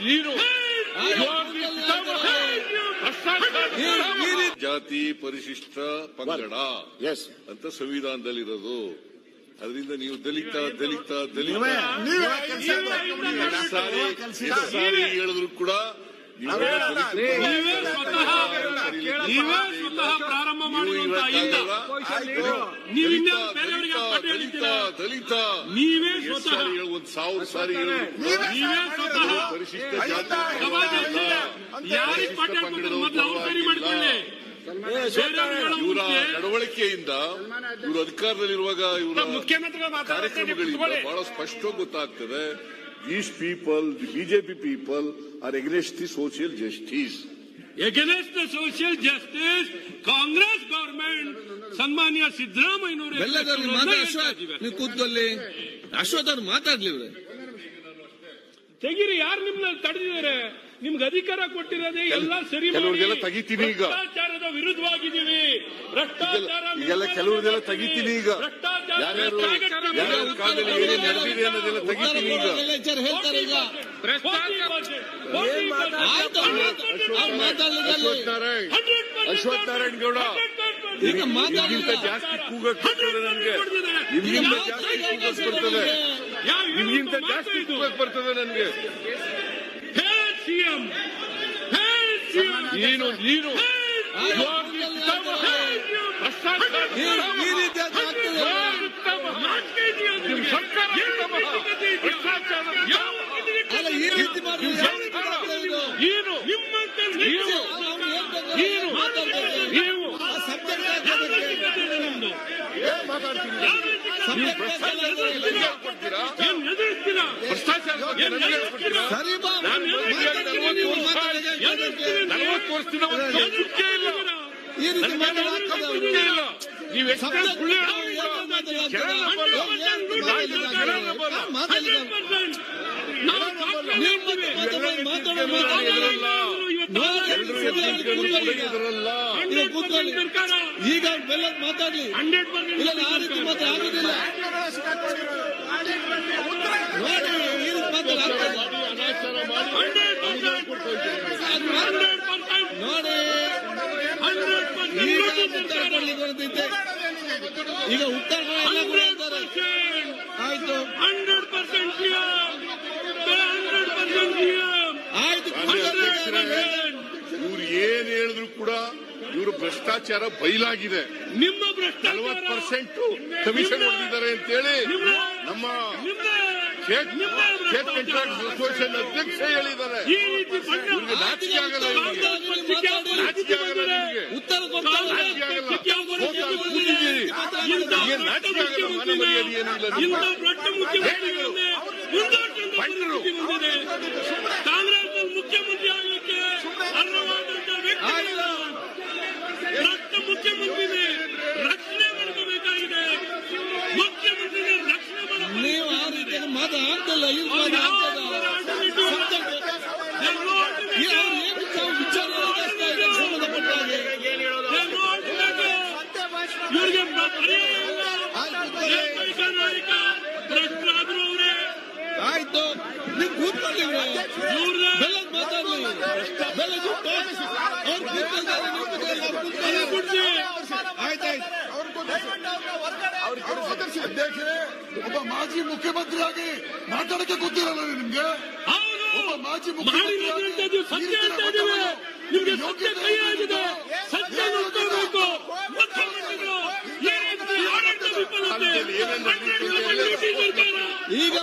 ನೀನು ಜಾತಿ ಪರಿಶಿಷ್ಟ ಪಂಗಡ ಎಸ್ ಅಂತ ಸಂವಿಧಾನದಲ್ಲಿರೋದು. ಅದರಿಂದ ನೀವು ದಲಿತ ದಲಿತ ದಲಿತ. ಸಾರಿ ಹೇಳಿದ್ರು ಕೂಡ ನೀವು ದಲಿತ ನೀವೇ ಸ್ವತಃ ನೀವೇ ಸ್ವತಃ ಪ್ರಾರಂಭ ಮಾಡಿರುವಂತಹ ಇಲ್ಲ ನೀವು ಇನ್ನ ಬೇರೆಯವರಿಗೆ ಪಾಠ ದಲಿತ. ನೀವೇ ಸ್ವತಃ ಸಾರಿ ಹೇಳು ಒಂದ್ ಸಾವಿರ ಸಾರಿ ನೀವೇ ಸ್ವತಃ ಪರಿಶಿಷ್ಟ ಜಾತಿ ಯಾರಿಗೆ ಪಾಠ ಹೇಳ್ಬೇಕು ಮೊದಲು ಅವ್ರು ಸರಿ ಮಾಡ್ಕೊಳ್ಳಿ. ಇವರ ನಡವಳಿಕೆಯಿಂದ ಇವರು ಅಧಿಕಾರದಲ್ಲಿರುವಾಗ ಇವರ ಮುಖ್ಯಮಂತ್ರಿಗಳು ಕಾರ್ಯಕ್ರಮಗಳಿಂದ ಬಹಳ ಸ್ಪಷ್ಟವಾಗಿ ಗೊತ್ತಾಗ್ತದೆ. These people the BJP people are against the social justice against the social justice Congress government ಸನ್ಮಾನ್ಯ ಅಶ್ವಥ್ ನೀವು ಕೂತ್ಕೊಳ್ಳಿ ಅಶ್ವಥ್ ಅವ್ರು ಮಾತಾಡ್ಲಿ ತೆಗೀರಿ ಯಾರು ನಿಮ್ನ ತಡೆದಿದ್ದಾರೆ ನಿಮ್ಗೆ ಅಧಿಕಾರ ಕೊಟ್ಟಿರೋದೇ ಎಲ್ಲ ಸರಿ. ಕೆಲವ್ರಿಗೆಲ್ಲ ತೆಗಿತೀನಿ ಈಗ. ಭ್ರಷ್ಟಾಚಾರದ ವಿರುದ್ಧವಾಗಿದ್ದೀವಿ ಭ್ರಷ್ಟಾಚಾರ ಈಗೆಲ್ಲ ಕೆಲವ್ರದೆಲ್ಲ ತೆಗಿತೀನಿ ಈಗ. ಭ್ರಷ್ಟಾಚಾರ ಯಾರ್ಯಾರು ಯಾರ್ಯಾರ ಕಾಲದಲ್ಲಿ ಏನೇನು ನಡೆದಿದೆ ಅನ್ನೋದೆಲ್ಲ ತೆಗಿತೀನಿ ಈಗ. ಲೆಕ್ಚರ್ ಹೇಳ್ತಾರೆ ಈಗ. ಆಯ್ತು ಅವ್ರು ಮಾತಾಡ್ಲಿಕ್ಕೆ ಅಶ್ವಥ್ ನಾರಾಯಣ್. ಅಶ್ವಥ್ ನಾರಾಯಣ್ ಗೌಡ. ಈಗ ನಿಮ್ಗಿಂತ ಜಾಸ್ತಿ ಕೂಗಕ್ ಬರ್ತದೆ ನನಗೆ. ನಿಮ್ಗಿಂತ ಜಾಸ್ತಿ ಕೂಗಕ್ ಬರ್ತದೆ. ನಿಮ್ಗಿಂತ ಜಾಸ್ತಿ ಕೂಗಕ್ ಬರ್ತದೆ ನನಗೆ. ನೀನು ನೀನು. ನಲವತ್ತು ವರ್ಷದಿಂದ ಒಂದು ನಂಬಿಕೆ ಇಲ್ಲ ಈ ರೀತಿ ನೀವು ಈಗ ಮಾತಾಡಿ ಈಗ ಬೆಲ್ಲ ಮಾತಾಡ್ಲಿ ಹಂಡ್ರೆಡ್ ಇಲ್ಲ ಆ ರೀತಿ ಮಾತ್ರ ಆಗುದಿಲ್ಲ. ನೋಡಿ. ಈ ರೀತಿ ಮಾತ್ರ ನೋಡಿ ಅದು ಮಾತ್ರ- ನೋಡಿ ಈಗ ಉತ್ತರ ಆಯ್ತು. ಹಂಡ್ರೆಡ್ ಪರ್ಸೆಂಟ್ ಹಂಡ್ರೆಡ್ ಪರ್ಸೆಂಟ್ ಆಯ್ತು ಇವ್ರು ಏನ್ ಹೇಳಿದ್ರು ಕೂಡ ಇವರು ಭ್ರಷ್ಟಾಚಾರ ಬಯಲಾಗಿದೆ ನಿಮ್ಮ ನಲವತ್ತು ಭ್ರಷ್ಟಾಚಾರ ಪರ್ಸೆಂಟ್ ಕಮಿಷನ್ ಹೊಡೆದಿದ್ದಾರೆ ಅಂತೇಳಿ ನಮ್ಮ ಸ್ಟೇಟ್ ಸ್ಟೇಟ್ ಕಾಂಟ್ರಾಕ್ಟ್ ಅಸೋಸಿಯೇಷನ್ ಅಧ್ಯಕ್ಷ ಹೇಳಿದ್ದಾರೆ. ನಾಚಿಕೆ ಆಗಲ್ಲ ಇವ್ರಿಗೆ. ನಾಚಿಕೆ ಆಗಲ್ಲ ನಾಚಿಕೆ ಆಗಲ್ಲ. ಬಂದಿದೆ. ಕಾಂಗ್ರೆಸ್ ಮುಖ್ಯಮಂತ್ರಿ ಆಗಲಿಕ್ಕೆ ಅರ್ಹವಾದಂತಹ ವ್ಯಕ್ತಿಗಳ ದೊಡ್ಡ ಮುಖ್ಯಮಂತ್ರಿನೇ ರಕ್ಷಣೆ ಮಾಡ್ಕೋಬೇಕಾಗಿದೆ ಮುಖ್ಯಮಂತ್ರಿನೇ ರಕ್ಷಣೆ ಮಾಡಬೇಕು ನೀವು ಆ ರೀತಿ ಮಾತು ಆಗ್ತಿಲ್ಲ ಇಲ್ಲಿ ಮಾತು ಆಗ್ತದ ಸಬ್ಜೆಕ್ಟ್ ಈ ಅವ್ರು ಏನು ವಿಚಾರ ವಿಚಾರ ನಡೆಸ್ತಾ ಇದ್ದಾರೆ ಸಂಬಂಧಪಟ್ಟ ಹಾಗೆ ಇವ್ರಿಗೆ ಪರ್ಯಾಯ ಇಲ್ಲ. ಆಯ್ತು, ಏಕೈಕ ನಾಯಕ ಭ್ರಷ್ಟರಾದ್ರು ಅವರೇ ಆಯ್ತು ನೀವು ಕೂತ್ಕೊಳ್ಳಿ ಇವ್ರೆ. ಇವ್ರನ್ನ ಬೆಲ್ಲದ್ ಮಾತಾಡ್ಲಿ ಬೆಲ್ಲ ಕೊಟ್ಟು ಅವ್ರು ಕೂತ್ಕೊಳ್ತಾರೆ ನೀವು ಕೂತ್ಕೊಳ್ಳಿ, ಅವ್ರು ಕೂತ್ಕೊಳ್ಳಿ. ಬಿಡ್ಸಿ. ಆಯ್ತಾಯ್ತು ಅಧ್ಯಕ್ಷರೇ ಒಬ್ಬ ಮಾಜಿ ಮುಖ್ಯಮಂತ್ರಿಯಾಗಿ ಮಾತಾಡಕ್ಕೆ ಗೊತ್ತಿರಲ್ಲ ನಿಮ್ಗೆ? ಒಬ್ಬ ಮಾಜಿ ಮುಖ್ಯಮಂತ್ರಿ ಈಗ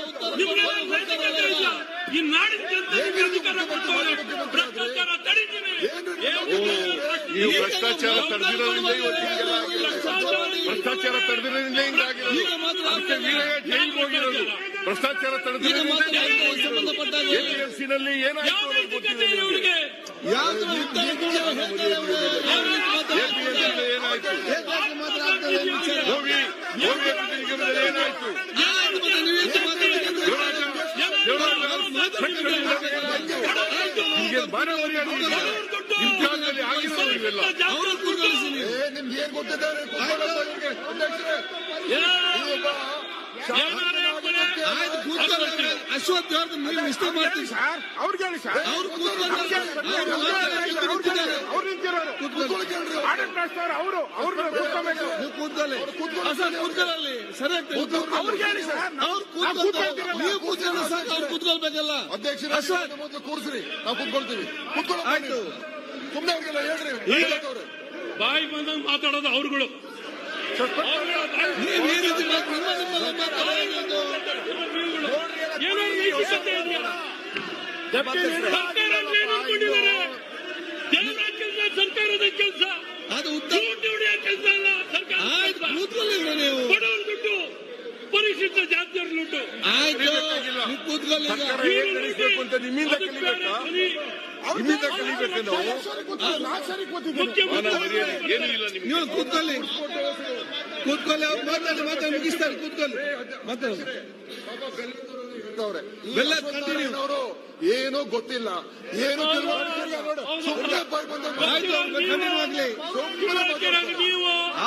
ಈ ನಾಡಿನ ಜನತೆಗೆ ಅಧಿಕಾರ ಕೊಡ್ತಾರೆ ಭ್ರಷ್ಟಾಚಾರ ತಡೀತೀನಿ. ನೀವು ಭ್ರಷ್ಟಾಚಾರ ತಡೆದಿರೋದ್ರಿಂದ ಇವತ್ತು ಭ್ರಷ್ಟಾಚಾರ ತಡೆದಿರೋದ್ರಿಂದ ಹಿಂಗಾಗಿರೋದು? ವೀರಯ್ಯ ಜೈಲಿಗೆ ಹೋಗಿರೋದು? ಭ್ರಷ್ಟಾಚಾರ? ತಡೆದಿರೋ ತಡೆದಿರೋದ್ರಿಂದ ಏನಾಯ್ತು ಎಪಿಎಂಸಿನಲ್ಲಿ ಏನಾಯ್ತು ಏನಾಯ್ತು? ಏನಾಯ್ತು? ನಿಮಗೆ ಏನ್ ಕೂತ್ಕೊಳ್ಳಿ. ಅಶ್ವಥ್ ಅವ್ರದ್ದು ನೀವು ಇಷ್ಟ ಮಾಡ್ತೀವಿ ಸರ್ ಅವ್ರಿಗೆ ಹೇಳಿ ಸರ್. ಅವ್ರು ಕೂತ್ಕೊಂಡು ಅವ್ರು ಮಾತಾಡೋಕೆ ಕೂತ್ಕೊಳ್ಳಿ. ಅವ್ರು ನಿಂತಿರೋರು. ನಡೆಸ್ತಾರ ಅವರು ಅವ್ರು ಕೂತ್ಕೋಬೇಕು ನೀವು ಕೂತ್ಕೊಳ್ಳಿ. ಸರಿ ಅವ್ರಿಗೆ ಹೇಳಿ ಸರ್. ನೀವು ಕೂತ್ಕೊಳ್ಳಿ ಸರ್. ಅವ್ರು ಕೂತ್ಕೊಳ್ಬೇಕಲ್ಲ. ಅಧ್ಯಕ್ಷರ ಮೊದಲು ಕೂರಿಸ್ರಿ. ನಾವು ಕೂತ್ಕೊಳ್ತೀವಿ. ಕೂತ್ಕೊಳ್ಳಿ ಆಯ್ತು. ಸುಮ್ಮನೆ ಅವ್ರಿಗೆಲ್ಲ ಹೇಳ್ರಿ. ಬಾಯಿ ಬಂದಂಗ್ ಮಾತಾಡೋದು ಅವ್ರುಗಳು. ನೀವು ಈ ರೀತಿ ನಿಮ್ಮ ನಿಮ್ಮಲ್ಲ ಮಾತಾಡೋದು ಏನ್ ಅನ್ಕೊಂಡಿದ್ದಾರೆ ಸರ್ಕಾರದ ಕೆಲಸ. ಅದು ಕೆಲಸ ಅಲ್ಲ ಸರ್ಕಾರ ಆಯ್ತು ಕೂತ್ಕೊಳ್ಳಿ ನೀವು. ಬಡವ್ರ ದುಡ್ಡು ಪರಿಶಿಷ್ಟ ಜಾತಿಯವ್ರ ದುಡ್ಡು. ಆಯ್ತು ನೀವು ಕೂತ್ಕೊಳ್ಳಿ ಈಗ. ಸರ್ಕಾರ ಹೇಗ್ ನಡೆಸ್ಬೇಕು ಅಂತ ನಿಮ್ಮಿಂದ ಅದಕ್ಕೆ ಬೇರೆ ಕಲಿಬೇಕಾ? ಧ್ವನಿ. ನಿಮ್ಮಿಂದ ಕಲಿಬೇಕು ನಾವು? ಮುಖ್ಯಮಂತ್ರಿ ಏನೂ ಇಲ್ಲ ನಿಮ್ಗೆ. ನೀವು ಕೂತ್ಕೊಳ್ಳಿ. ಕೂತ್ಕೊಳ್ಳಿ ಅವ್ರು ಮಾತಾಡಿ ಮಾತಾಡಿ ಮುಗಿಸ್ತಾರೆ ಕೂತ್ಕೊಳ್ಳಿ. ಮಾತಾಡಿ. ಬೆಲ್ಲ ಅವರು ಏನೋ ಗೊತ್ತಿಲ್ಲ. ಏನೋ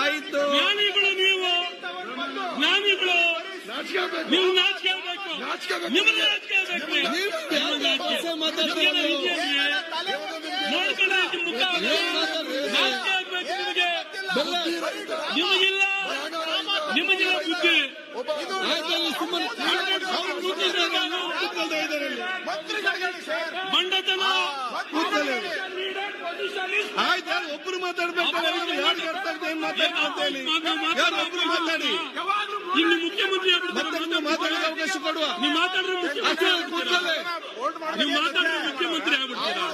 ಆಯ್ತು. ನೀವು. ನಿಮ್ಗೆಲ್ಲ. ನಿಮಗಿಲ್ಲ ಬುದ್ಧಿ. ಸುಮ್ಮನೆ ಇದ್ದಾರೆ ಇಲ್ಲಿ. ಮಂಡತನ. ಆಯ್ತು ಯಾರು ಒಬ್ರು ಮಾತಾಡ್ಬೇಕು? ಯಾರು ಅರ್ಥ ಆಗ್ತದೆ ಹೇಳಿ ಯಾರು ಒಬ್ರು ಮಾತಾಡಿ? ಇಲ್ಲಿ? ಮುಖ್ಯಮಂತ್ರಿ ಮತ್ತೆ ಮಾತಾಡೋಕೆ ಅವಕಾಶ ಕೊಡುವ? ನೀವು ಮಾತಾಡಿದ್ರೆ ಕೂತ್ಕೊಳ್ಳಿ ನೀವು ಮಾತಾಡಿದ್ರೆ ಮುಖ್ಯಮಂತ್ರಿ ಆಗ್ಬಿಡ್ತೀರಾ?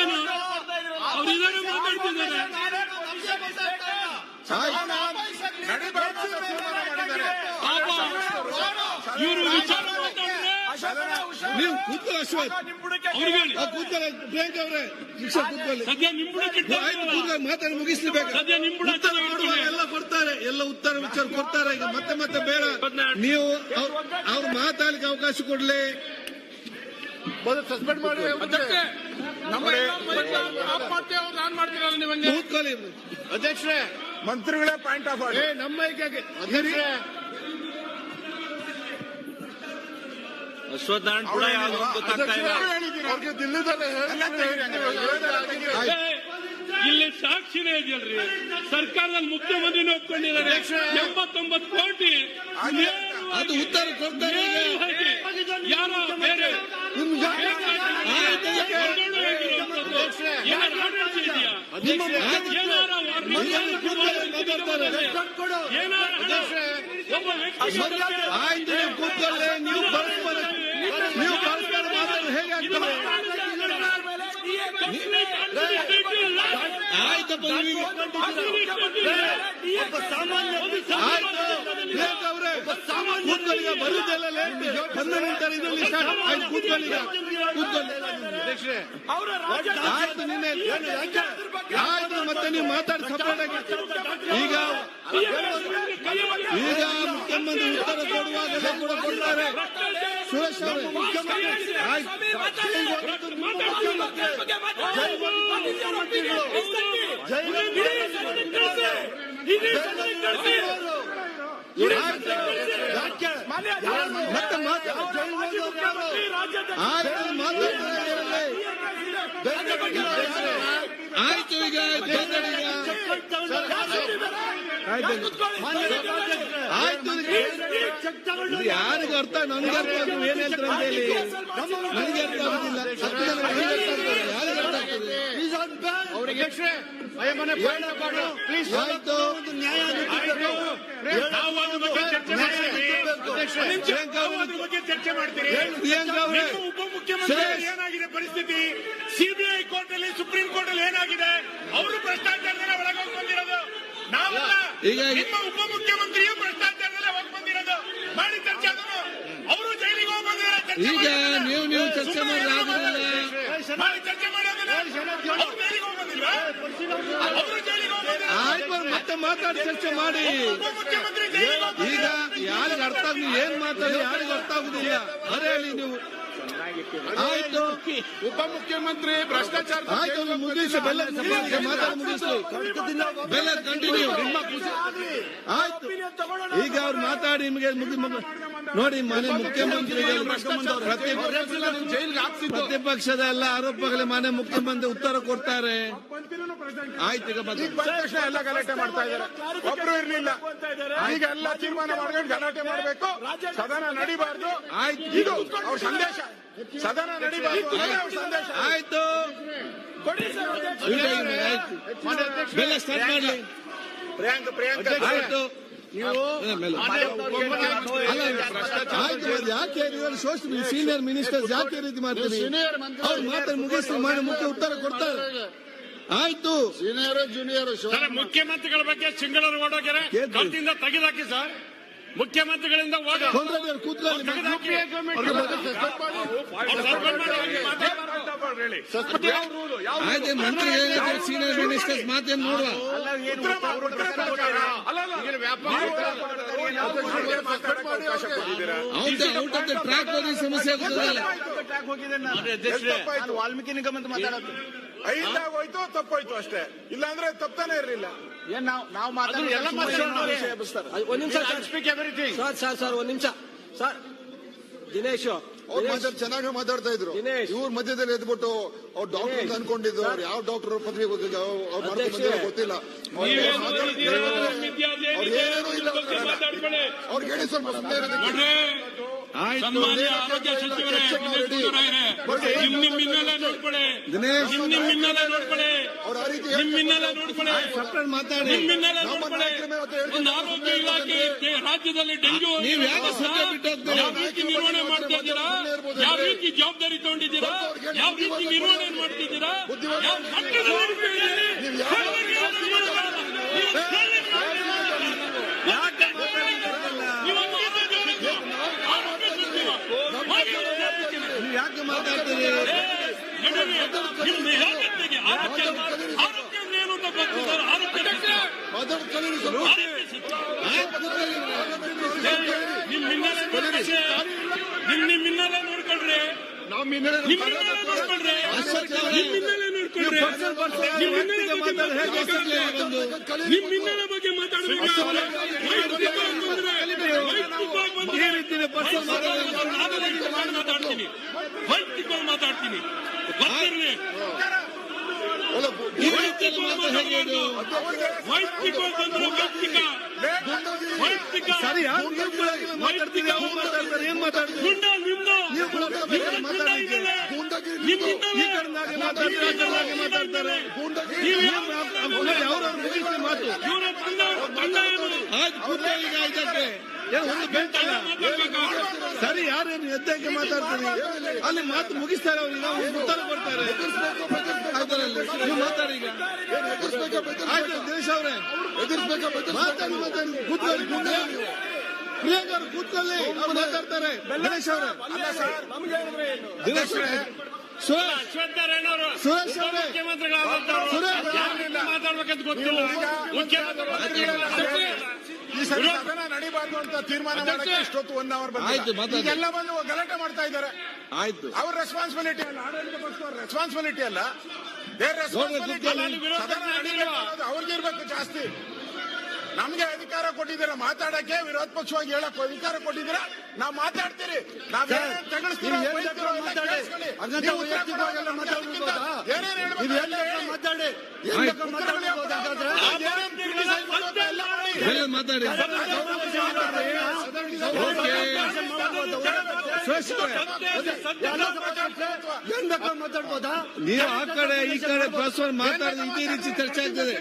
ಏನು? ಅವ್ರು ಇದಾರೆ ಮಾತಾಡ್ತಿದ್ದಾರೆ ಪಾಪ ಇವರು ವಿಚಾರ ಮಾತಾಡಿದ್ರೆ ನೀವು ಕೂತ್ಕೊಳ್ಳಿ ಅಶ್ವಥ್. ಅವ್ರಿಗೆ ಹೇಳಿ. ಆ, ಕೂತ್ಕೊಳ್ಳಿ ಪ್ರಿಯಾಂಕಾ ಅವರೇ. ಶಿಕ್ಷೆ ಕೂತ್ಕೊಳ್ಳಿ. ಮಾತಾಡಿ ಮುಗಿಸ್ಲಿ ಬೇಕಾ ಸದ್ಯ ನಿಂಬುಡ ಉತ್ತರ ಕೊಡುವ ಎಲ್ಲ ಕೊಡ್ತಾರೆ ಎಲ್ಲ ಉತ್ತರ ವಿಚಾರ ಕೊಡ್ತಾರೆ. ಈಗ ಮತ್ತೆ ಮತ್ತೆ ಬೇಡ. ನೀವು ಅವ್ರ ಮಾತಾಡ್ಲಿಕ್ಕೆ ಅವಕಾಶ ಕೊಡ್ಲಿ. ಸಸ್ಪೆಂಡ್ ಮಾಡಿ ಕೂತ್ಕೊಳ್ಳಿ. ಅಧ್ಯಕ್ಷರೇ ಮಂತ್ರಿಗಳೇ ಪಾಯಿಂಟ್ ಆಫ್ ಆರ್ಡರ್. ನಮ್ಮ ಅಶ್ವತ್ಥನಾರಾಯಣ ಕೂಡ ಯಾವ್ದು ಗೊತ್ತಾಗ್ತಾ ಇಲ್ಲ ದಿಲ್ಲಿದಲ್ಲೇ ಏ, ಇಲ್ಲಿ ಸಾಕ್ಷಿನೇ ಇದೆಯಲ್ರಿ ಸರ್ಕಾರದಲ್ಲಿ ಮುಖ್ಯಮಂತ್ರಿ ಒಪ್ಕೊಂಡಿದ್ದಾರೆ ಎಂಬತ್ತೊಂಬತ್ತು ಕೋಟಿ ಅದು ಉತ್ತರ ಕೊಡ್ತಾರೆ ಯಾರೋ ಬೇರೆ. ಏನಾರ? ಒಬ್ಬ ವ್ಯಕ್ತಿ ಆಯ್ತು ನೀವು ಪರಸ್ಪರ ಮಾತಾಡಿ ಹೇಗೆ ಆಗ್ತದೆ ಆಯ್ತಪ್ಪ ನೀವು ಆಯ್ತು ಪ್ರಿಯಾಂಕಾ ಅವರೇ ಕೂತ್ಕೊಳ್ಳಿ ಈಗ ಬರುದೆಲ್ಲ ಲೇಟ್ ಬಂದ ನಂತರ ಇದರಲ್ಲಿ ಆಯ್ತು ಕೂತ್ಕೊಳ್ಳಿ ಆಯ್ತು ನಿನ್ನೆ ಆಯ್ತು ಮತ್ತೆ ನೀವು ಮಾತಾಡಿ ಸಪರೇಟ್ ಆಗಿ ಈಗ ಈಗ ಮುಖ್ಯಮಂತ್ರಿ ಉತ್ತರ ಕೊಡುವಾಗಲೇ ಕೂಡ ಕೊಡ್ತಾರೆ. ಸುರೇಶ್ ಅವರು ಮುಖ್ಯಮಂತ್ರಿ ಆಯ್ತು. ಜೈ ಆಯ್ತು. ಈಗ ಆಯ್ತು ಯಾರಿಗೂ ಅರ್ಥ ನನ್ಗೆ ಅರ್ಥ ಏನ್ ಹೇಳ್ತಾರೆ ಅಂತ ಹೇಳಿ ನನಗೆ ಅರ್ಥ ಆಗುದಿಲ್ಲ ಯಾರಿಗೂ ಅರ್ಥ ಆಯ್ತು ಅದ್ರ ಬಗ್ಗೆ ಚರ್ಚೆ ಮಾಡ್ತೀರಿ? ನಿಮ್ಮ ಉಪಮುಖ್ಯಮಂತ್ರಿ. ಏನಾಗಿದೆ ಪರಿಸ್ಥಿತಿ? ಸಿಬಿಐ ಕೋರ್ಟ್ ಅಲ್ಲಿ ಸುಪ್ರೀಂ ಕೋರ್ಟ್ ಅಲ್ಲಿ ಏನಾಗಿದೆ? ಅವರು ಭ್ರಷ್ಟಾಚಾರದಲ್ಲಿ ಒಳಗೋಗಿ ಬಂದಿರೋದು. ನಾವಲ್ಲ. ನಿಮ್ಮ ಉಪಮುಖ್ಯಮಂತ್ರಿಯು ಭ್ರಷ್ಟಾಚಾರದಲ್ಲಿ ಹೋಗಿ ಬಂದಿರೋದು. ಮಾಡಿ ಚರ್ಚೆ ಅವರು ಜೈಲಿಗೆ ಹೋಗಿ ಬಂದಿದ್ದಾರೆ ಈಗ ನೀವು ನೀವು ಚರ್ಚೆ ಮಾಡಿ. ಮಾಡಿ ಚರ್ಚೆ. ಆಯ್ತು ಮತ್ತೆ ಮಾತಾಡಿ ಚರ್ಚೆ ಮಾಡಿ. ಈಗ ಯಾರಿಗ ಅರ್ಥ ಆಗುದು ಏನ್ ಮಾತಾಡಿ ಯಾರಿಗೂ ಅರ್ಥ ಆಗುದಿಲ್ಲ. ಅದೇ ಹೇಳಿ ನೀವು ಆಯ್ತು. ಉಪಮುಖ್ಯಮಂತ್ರಿ ಭ್ರಷ್ಟಾಚಾರ ಆಯ್ತು ಮುಗಿಸಿ ಬೆಲ್ಲ ಮುಗಿಸ್ಲಿ ಬೆಲ್ಲ ಕಂಟಿನ್ಯೂ ಆಯ್ತು. ಈಗ ಅವ್ರು ಮಾತಾಡಿ ನಿಮಗೆ ಮುಗಿ ಮುಗಿ- ನೋಡಿ ಮನೆ ಮುಖ್ಯಮಂತ್ರಿ ಪ್ರತಿಪಕ್ಷದ ಎಲ್ಲ ಆರೋಪಗಳ ಮನೆ ಮುಖ್ಯಮಂತ್ರಿ ಉತ್ತರ ಕೊಡ್ತಾರೆ. ಆಯ್ತು ಈಗ ಮತ್ತೆ ಈಗ ತಕ್ಷಣ ಎಲ್ಲ ಗಲಾಟೆ ಮಾಡ್ತಾ ಇದ್ದಾರೆ. ಒಬ್ರು ಇರ್ಲಿಲ್ಲ. ಈಗ ಎಲ್ಲ ತೀರ್ಮಾನ ಮಾಡ್ಕೊಂಡು ಗಲಾಟೆ ಮಾಡಬೇಕು. ಸದನ ನಡಿಬಾರ್ದು. ಆಯ್ತು. ಇದು ಅವ್ರ ಸಂದೇಶ. ಸದನ ನಡೀಬಾರ್ದು ಆಯ್ತು ಈಗ ಈಗ ಆಯ್ತು ಬೆಲ್ಲ ಸ್ಟಾರ್ಟ್ ಮಾಡ್ಲಿ ಪ್ರಿಯಾಂಕ ಪ್ರಿಯಾಂಕ ಆಯ್ತು ನೀವು ಆಯ್ತು ಯಾಕೆ ಸೀನಿಯರ್ ಮಿನಿಸ್ಟರ್ ಯಾಕೆ ರೀತಿ ಮಾಡ್ತೀವಿ ಅವ್ರು ಮಾತ್ರ ಮುಗಿಸಿ ಮಾಡಿ ಮುಖ್ಯ ಉತ್ತರ ಕೊಡ್ತಾರೆ ಆಯ್ತು ಸೀನಿಯರ್ ಜೂನಿಯರ್ ಮುಖ್ಯಮಂತ್ರಿಗಳ ಬಗ್ಗೆ ಸಿಂಗಳರು ಓಡೋಗ್ಯಾರ ತೆಗೆದಾಕಿ ಸರ್ ಮುಖ್ಯಮಂತ್ರಿಗಳಿಂದ ಸೀನಿಯರ್ ಮಿನಿಸ್ಟರ್ಸ್ ಮಾತೇನು ನೋಡುವ? ಔಟ್ ಆಫ್ ದ ಟ್ರ್ಯಾಕ್ ಹೋಗಿ ಸಮಸ್ಯೆ ಆಗುತ್ತದಲ್ಲ ವಾಲ್ಮೀಕಿ ನಿಗಮ ಅಂತ ಮಾತಾಡೋದು. ಐದಾಗ ಹೋಯ್ತು ತಪ್ಪೋಯ್ತು ಅಷ್ಟೇ. ಇಲ್ಲಾಂದ್ರೆ ತಪ್ತಾನೆ ಇರ್ಲಿಲ್ಲ. ಏನ್ ನಾವು ನಾವು ಎಬ್ಬಿಸ್ತಾರೆ ಒಂದ್ ನಿಮಿಷ speak everything sir sir sir ಒಂದ್ ನಿಮಿಷ. ಸರ್ ದಿನೇಶ್ ಚೆನ್ನಾಗಿ ಮಾತಾಡ್ತಾ ಇದ್ರು. ದಿನೇಶ್. ಇವ್ರ ಮಧ್ಯದಲ್ಲಿ ಎದ್ಬಿಟ್ಟು ಅವ್ರು ಡಾಕ್ಟರ್ ಅಂತ ಅನ್ಕೊಂಡಿದ್ರು ಅವ್ರು ಯಾವ ಡಾಕ್ಟರ್ ಪದವಿ ಗೊತ್ತಿಲ್ಲ ಅವ್ರು ಮಾಡ್ಕೊಂಡು ಬಂದಿರೋ ಗೊತ್ತಿಲ್ಲ. ಅವ್ರು ಅವ್ರು ಏನೇನೂ ಇಲ್ಲ ಅವ್ರಿಗೆ ಹೇಳಿ ಸ್ವಲ್ಪ ಸುಮ್ಮನೆ ಸನ್ಮಾನ್ಯ ಆರೋಗ್ಯ ಸಚಿವರೇ ನಿಮ್ ನಿಮ್ ಹಿನ್ನೆಲೆ ನೋಡ್ಕೊಳ್ಳಿ ನಿಮ್ ನಿಮ್ ಹಿನ್ನೆಲೆ ನೋಡ್ಕೊಳ್ಳಿ ನಿಮ್ ಹಿನ್ನೆಲೆ ನೋಡ್ಕೊಳ್ಳಿ ಮಾತಾಡಿ. ನಿಮ್ ಹಿನ್ನೆಲೆ ನೋಡ್ಕೊಳ್ಳಿ ಒಂದು ಆರೋಗ್ಯ ಇಲಾಖೆ ರಾಜ್ಯದಲ್ಲಿ ಡೆಂಗ್ಯೂ ಯಾಕೆ? ಯಾವ ರೀತಿ ನಿರ್ವಹಣೆ ಮಾಡ್ತಾ ಇದ್ದೀರಾ? ಯಾವ ರೀತಿ ಜವಾಬ್ದಾರಿ ತಗೊಂಡಿದ್ದೀರಾ? ಯಾವ ರೀತಿ ನಿರ್ವಹಣೆ ಮಾಡ್ತಿದ್ದೀರಾ? ಯಾವ ಆರೋಗ್ಯ ಮಾತಾಡ್ತೀರಿ ಮಾತಾಡ್ ಕಲೀರಿ ಸ್ವಲ್ಪ. ಆರೋಗ್ಯ ಸಚಿವ. ಆಯ್ತು ಕೂತ್ಕೊಳ್ಳಿ. ನಿಮ್ ಹಿನ್ನೆಲೆ ನಿಮ್ ನಿಮ್ ಹಿನ್ನೆಲೆ ನೋಡ್ಕೊಳ್ರಿ. ನಮ್ಮ ನಿಮ್ ಹಿನ್ನೆಲೆ ನೋಡ್ಕೊಳ್ರಿ. ನಿಮ್ ಹಿನ್ನೆಲೆ ನೋಡ್ಕೊಳ್ರಿ. ನಿಮ್ ಬಗ್ಗೆ ಈ ರೀತಿ ಮಾತಾಡ್ತೀನಿ ವೈಯಕ್ತಿಕವಾಗಿ ಮಾತಾಡ್ತೀನಿ? ವೈಯಕ್ತಿಕವಾಗಿ ಬಂದ್ರೆ ವೈಯಕ್ತಿಕ ವೈಯಕ್ತಿಕ ಮಾತಾಡ್ತಾರೆ ಏನ್ ಮಾತಾಡ್ತೀರಿ ಗುಂಡ ನಿಮ್ದು ನೀವು ಕೂಡ ನಿಮ್ಮ ಬೇರೆ ಗುಂಡ ಮಾತಾಡಿ ಇದೆಯಲ್ಲ? ಗೂಂಡಾಗಿರಿ ನಿಮ್ ನಿಮ್ದು. ಹಿನ್ನೆಲೆ- ಈ ಕಡೆನಾಗೆ ಮಾತಾಡ್ತಾರೆ ಮಾತು ಸರಿ ಯಾರೇನು ಎದ್ದಕ್ಕೆ ಮಾತಾಡ್ತೀನಿ? ಅಲ್ಲಿ ಮಾತು ಮುಗಿಸ್ತಾರೆ ಅವ್ರಿಗೆ ನಾವು ಉತ್ತರ ಕೊಡ್ತಾರೆ. ಅದರಲ್ಲಿ ಮಾತಾಡಿ ಈಗ? ಆಯ್ತು ದಿನೇಶ್ ಅವರೇ. ಮಾತಾಡಿ ಮಾತಾಡಿ. ಕೂತ್ಕೊಳ್ಳಿ ಪ್ರಿಯಾಂಕ್ ಅವರು ಕೂತ್ಕೊಳ್ಳಿ. ಅವ್ರು ಮಾತಾಡ್ತಾರೆ. ದಿನೇಶ್ ಅವರೇ. ದಿನೇಶ್ ಅವರೇ. ಮಾತಾಡ್ಬೇಕಂತ ಗೊತ್ತಿಲ್ಲ. ಮುಖ್ಯಮಂತ್ರಿಗಳು ಈ ಸರಿ ಸದನ ನಡಿಬಾರ್ದು ಅಂತ ತೀರ್ಮಾನ ಮಾಡಕ್ಕೆ ಇಷ್ಟೊತ್ತು ಅವರ್ ಮಾತಾಡಿ. ಬಂದು ಗಲಾಟೆ ಮಾಡ್ತಾ ಇದ್ದಾರೆ. ಆಯ್ತು. ಅವ್ರ ರೆಸ್ಪಾನ್ಸಿಬಿಲಿಟಿ ಅಲ್ಲ. ಆಡಳಿತ ಪಕ್ಷದವ್ರ ರೆಸ್ಪಾನ್ಸಿಬಿಲಿಟಿ ಅಲ್ಲ. ದೇರ್ ರೆಸ್ಪಾನ್ಸಿಬಿಲಿಟಿ ಅವ್ರಿಗೆ ಇರ್ಬೇಕು ಜಾಸ್ತಿ. ನಮ್ಗೆ ಅಧಿಕಾರ ಕೊಟ್ಟಿದ್ದೀರ ಮಾತಾಡಕ್ಕೆ ವಿರೋಧ ಪಕ್ಷವಾಗಿ ಹೇಳಕ್ ಅಧಿಕಾರ ಕೊಟ್ಟಿದ್ದೀರಾ ನಾವ್ ಮಾತಾಡ್ತೀರಿ ಮಾತಾಡಿ. ಮಾತಾಡ್ಬೋದಾ? ನೀವು ಆ ಕಡೆ, ಈ ಕಡೆ ಪರಸ್ಪರ ಮಾತಾಡಿದ್ರೆ ಇದೇ ರೀತಿ ಚರ್ಚೆ ಆಗ್ತದೆ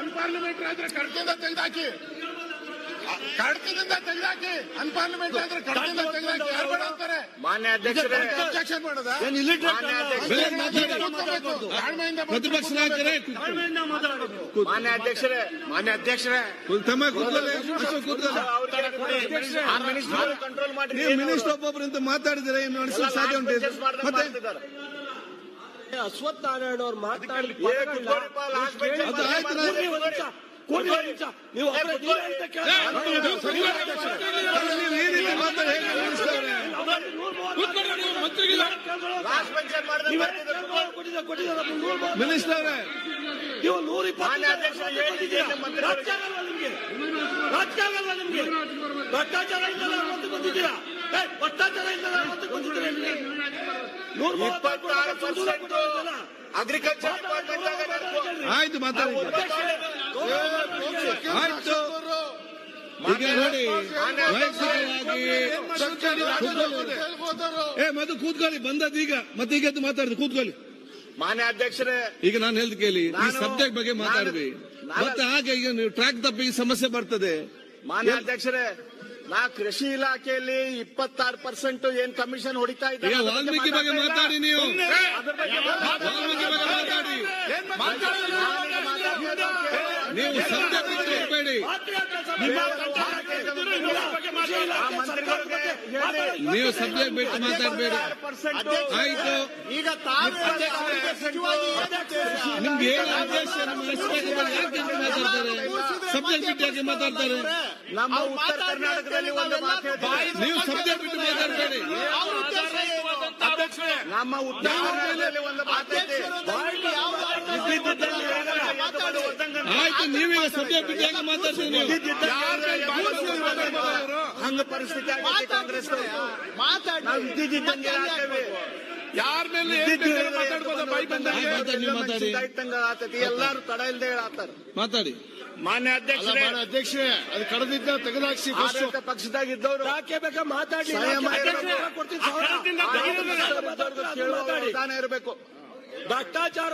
ಅನ್ಪಾರ್ಲಿಮೆಂಟ್ರಿ ಆದ್ರೆ ಕರ್ಕೊಂಡ ತೆಗೆದಾಕಿ ಕಡ್ಕದಿಂದ ತೆಗೆದಾಕಿ ಅನ್ಪಾರ್ಲಿಮೆಂಟ್ ಆದ್ರೆ ಕಡ್ಕೆಯಿಂದ ತೆಗೆದಾಕಿ ಯಾರು ಬೇಡ ಅಂತಾರೆ? ಮಾನ್ಯ ಅಧ್ಯಕ್ಷರೇ ಅಬ್ಜೆಕ್ಷನ್ ಮಾಡೋದ? ಪ್ರತಿಪಕ್ಷ ನಾಯಕರೇ ಮಾನ್ಯ ಅಧ್ಯಕ್ಷರೇ ಮಾನ್ಯ ಅಧ್ಯಕ್ಷರೇ. ತಮ್ಮ ಕಂಟ್ರೋಲ್ ಮಾಡಿ ನೀವು ಮಿನಿಸ್ಟರ್ ಒಬ್ಬೊಬ್ರು ಅಂತ ಮಾತಾಡಿದ್ರೆ ಏನು ನಡೆಸಲು ಸಾಧ್ಯ ಉಂಟು? ಮತ್ತೆ? ಅಶ್ವಥ್ ನಾರಾಯಣ ಅವ್ರು ಮಾತಾಡಿ ಮಿನಿಸ್ಟರ್ ನೀವು ನೂರು. ರಾಜಕಾರಣ ನಿಮ್ಗೆ. ರಾಜಕಾರಣ ನಿಮ್ಗೆ. ಭ್ರಷ್ಟಾಚಾರ ಇಲ್ಲದ ಮತ್ತೆ ಬಂದಿದ್ದೀರಾ ಭ್ರಷ್ಟಾಚಾರ ಇಲ್ಲದ ಮತ್ತೆ ಬಂದಿದ್ದೀರಾ? ನೂರ ಇಪ್ಪತ್ತಾರು ಪರ್ಸೆಂಟ್ ಅಗ್ರಿಕಲ್ಚರ್ ಆಯ್ತು ಮಾತಾಡಿ. ಆಯ್ತು. ಈಗ ನೋಡಿ ಏ ಮದು ಕೂತ್ಕೊಳ್ಳಿ ಬಂದದ್ದು ಈಗ ಮತ್ತೆ ಈಗ ಎದ್ದು ಮಾತಾಡಿದ್ರು ಕೂತ್ಕೊಳ್ಳಿ. ಮಾನ್ಯ ಅಧ್ಯಕ್ಷರೇ ಈಗ ನಾನು ಹೇಳ್ದು ಕೇಳಿ ಈ ಸಬ್ಜೆಕ್ಟ್ ಬಗ್ಗೆ ಮಾತಾಡ್ವಿ ನಾನು- ಮತ್ತೆ ಹಾಗೆ ಈಗ ನೀವು ಟ್ರ್ಯಾಕ್ ತಪ್ಪಿ ಸಮಸ್ಯೆ ಬರ್ತದೆ. ಮಾನ್ಯ ಅಧ್ಯಕ್ಷರೇ ನಾ ಕೃಷಿ ಇಲಾಖೆಯಲ್ಲಿ ಇಪ್ಪತ್ತಾರು ಪರ್ಸೆಂಟ್ ಏನ್ ಕಮಿಷನ್ ಹೊಡಿತಾ ಇದ್ದಾರೆ ವಾಲ್ಮೀಕಿ ಬಗ್ಗೆ ಮಾತಾಡಿ ನೀವು. ವಾಲ್ಮೀಕಿ ಬಗ್ಗೆ ಮಾತಾಡಿ. ನೀವು ಸತ್ಯ ಬಿಟ್ಟು. ನೀವು ಸದ್ಯ ಬಿಟ್ಟು ಮಾತಾಡಬೇಡಿ. ಆಯ್ತು. ಈಗ ನಿಮ್ಗೆ ಏನು ಆದೇಶ ಮಾತಾಡ್ತಾರೆ? ಸಬ್ಜೆಕ್ಟ್ ಬಿಟ್ಟು ಯಾಕೆ ಮಾತಾಡ್ತಾರೆ? ನಮ್ಮ ಉತ್ತರ ಕರ್ನಾಟಕದಲ್ಲಿ ಒಂದು. ನೀವು ಸಬ್ಜೆಕ್ಟ್ ಬಿಟ್ಟು ಮಾತಾಡಬೇಡಿ. ನಮ್ಮ ಉತ್ತರ ಕರ್ನಾಟಕದಲ್ಲಿ ಒಂದು ಮಾತೈತೆ ಆಯ್ತು ನೀವೀಗ ಸದ್ಯ ಬಿಟ್ಟು ಹೆಂಗ ಮಾತಾಡ್ತೀವಿ ಹಂಗ ಪರಿಸ್ಥಿತಿ ಕಾಂಗ್ರೆಸ್ ಯಾರ ಮೇಲೆ ಎಲ್ಲಾರು ತಡ ಇಲ್ದೆ ಹೇಳತ್ತಾರ. ಮಾತಾಡಿ. ಮಾನ್ಯ ಅಧ್ಯಕ್ಷರೇ. ಅಧ್ಯಕ್ಷರೇ ಅದು ಕಡದಿದ್ದ ತೆಗೆದಾಕ್ಸಿ ಆಡಳಿತ ಪಕ್ಷದಾಗ ಇದ್ದವರು ಯಾಕೆ ಬೇಕಾ? ಮಾತಾಡಿ. ಇರಬೇಕು. ಭ್ರಷ್ಟಾಚಾರ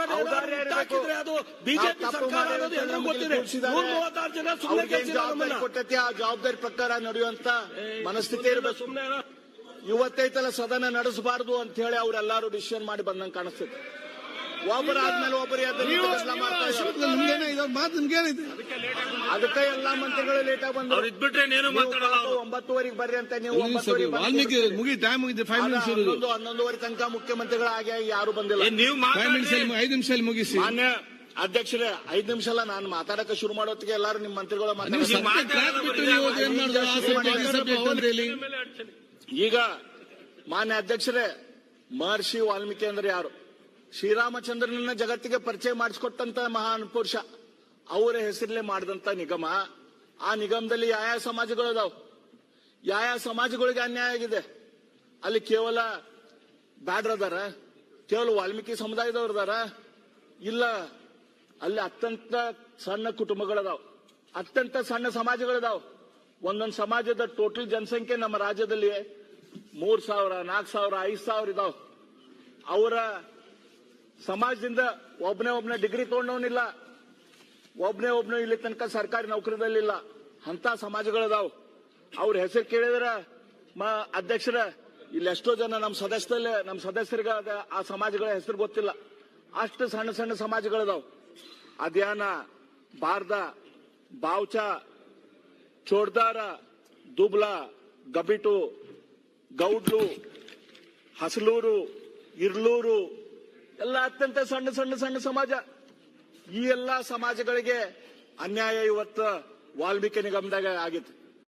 ಹಾಕಿದ್ರೆ ಅದು ಬಿಜೆಪಿ ಸರ್ಕಾರ ಅನ್ನೋದು ಎಲ್ಲರಿಗೂ ಗೊತ್ತಿದೆ. ನೂರ ಮೂವತ್ತಾರು ಜನ ಸುಮ್ಮನೆ ಕೆಲಸ ಕೊಟ್ಟೈತಿ? ಆ ಜವಾಬ್ದಾರಿ ಪ್ರಕಾರ ನಡೆಯುವಂತ ಮನಸ್ಥಿತಿ ಇರಬೇಕು. ಸುಮ್ಮನೆ ಇವತ್ತೈತಲ್ಲ ಸದನ ನಡೆಸಬಾರದು ಅಂತ ಹೇಳಿ ಅವರೆಲ್ಲರೂ ಡಿಸಿಷನ್ ಮಾಡಿ ಬಂದಂಗೆ ಕಾಣಿಸ್ತದೆ ಒಬ್ಬರಾದ್ಮೇಲೆ ಒಬ್ಬರು ಎದ್ದು ನಿಂತು ಗದ್ದಲ ಮಾಡ್ತಾ ಇದ್ದಾರೆ. ನಿಮ್ಗೇನೆ ಇದು ಮಾತು ನಿಮ್ಗೇನಿದೆ ಅದಕ್ಕೆ ಎಲ್ಲಾ ಮಂತ್ರಿಗಳು ಲೇಟ್ ಆಗಿ ಬಂದ್ರು. ಒಂಬತ್ತುವರೆಗೆ ಬರ್ರಿ ಅಂತ ನೀವು ಮುಗಿ ಟೈಮ್ ಮುಗಿದೆ ಫೈವ್ ಮಿನಿಟ್ಸ್ ಹನ್ನೊಂದು ಹನ್ನೊಂದುವರೆ ತನಕ ಮುಖ್ಯಮಂತ್ರಿಗಳ ಆಗಿ ಯಾರು ಬಂದಿಲ್ಲ. ನೀವು ಫೈವ್ ಮಿನಿಟ್ಸ್ ಅಲ್ಲಿ ಐದು ನಿಮಿಷ ಮುಗಿಸಿ. ಮಾನ್ಯ ಅಧ್ಯಕ್ಷರೇ ಐದ್ ನಿಮಿಷ ಅಲ್ಲ ನಾನು ಮಾತಾಡಕ್ಕೆ ಶುರು ಮಾಡೋತ್ತಿಗೆ ಎಲ್ಲಾರು ನಿಮ್ಮ ಮಂತ್ರಿಗಳು ನೀವು ಮಾತಾಡ್ತಾರೆ ಈಗ ಮಾನ್ಯ ಅಧ್ಯಕ್ಷರೇ ಮಹರ್ಷಿ ವಾಲ್ಮೀಕಿ ಅಂದ್ರೆ ಯಾರು? ಶ್ರೀರಾಮಚಂದ್ರನನ್ನ ಜಗತ್ತಿಗೆ ಪರಿಚಯ ಮಾಡಿಸ್ಕೊಟ್ಟಂತ ಮಹಾನ್ ಪುರುಷ. ಅವರ ಹೆಸರಲ್ಲೇ ಮಾಡಿದಂತ ನಿಗಮ. ಆ ನಿಗಮದಲ್ಲಿ ಯಾವ ಯಾವ ಸಮಾಜಗಳು ಅದಾವ? ಯಾವ ಯಾವ ಸಮಾಜಗಳಿಗೆ ಅನ್ಯಾಯ ಆಗಿದೆ? ಅಲ್ಲಿ ಕೇವಲ ಬ್ಯಾಡ್ರದಾರ? ಕೇವಲ ವಾಲ್ಮೀಕಿ ಸಮುದಾಯದವ್ರು ಅದಾರ ಇಲ್ಲ, ಅಲ್ಲಿ ಅತ್ಯಂತ ಸಣ್ಣ ಕುಟುಂಬಗಳದಾವ್. ಅತ್ಯಂತ ಸಣ್ಣ ಸಮಾಜಗಳದಾವ್. ಒಂದೊಂದು ಸಮಾಜದ ಟೋಟಲ್ ಜನಸಂಖ್ಯೆ ನಮ್ಮ ರಾಜ್ಯದಲ್ಲಿ ಮೂರ್ ಸಾವಿರ, ನಾಲ್ಕು ಸಾವಿರ, ಐದು ಸಾವಿರ ಇದಾವ್. ಅವರ ಸಮಾಜದಿಂದ ಒಬ್ನೇ ಒಬ್ನೇ ಡಿಗ್ರಿ ತಗೊಂಡವನಿಲ್ಲ, ಒಬ್ನೇ ಒಬ್ನೇ ಇಲ್ಲಿ ತನಕ ಸರ್ಕಾರಿ ನೌಕರಿದಲ್ಲಿಲ್ಲ ಅಂತ ಸಮಾಜಗಳದಾವ್. ಅವ್ರ ಹೆಸರು ಕೇಳಿದ್ರ ಮ ಅಧ್ಯಕ್ಷರ, ಇಲ್ಲಿ ಎಷ್ಟೋ ಜನ ನಮ್ಮ ಸದಸ್ಯರಲ್ಲಿ, ನಮ್ಮ ಸದಸ್ಯರಿಗೆ ಆ ಸಮಾಜಗಳ ಹೆಸರು ಗೊತ್ತಿಲ್ಲ. ಅಷ್ಟು ಸಣ್ಣ ಸಣ್ಣ ಸಮಾಜಗಳದಾವ್. ಅದ್ಯಾನ, ಬಾರ್ದ, ಬಾವ್ಚ ಚೋಡ್ದಾರ ದುಬ್ಲ, ಗಬಿಟು, ಗೌಡ್ಲು, ಹಸಲೂರು, ಇರ್ಲೂರು ಎಲ್ಲ ಅತ್ಯಂತ ಸಣ್ಣ ಸಣ್ಣ ಸಣ್ಣ ಸಮಾಜ. ಈ ಎಲ್ಲಾ ಸಮಾಜಗಳಿಗೆ ಅನ್ಯಾಯ ಇವತ್ತು ವಾಲ್ಮೀಕಿ ನಿಗಮದಾಗ ಆಗಿತ್ತು.